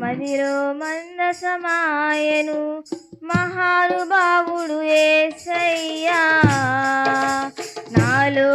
మదిలో మందసమాయను మహానుభావుడు ఏసయ్యా. నాలో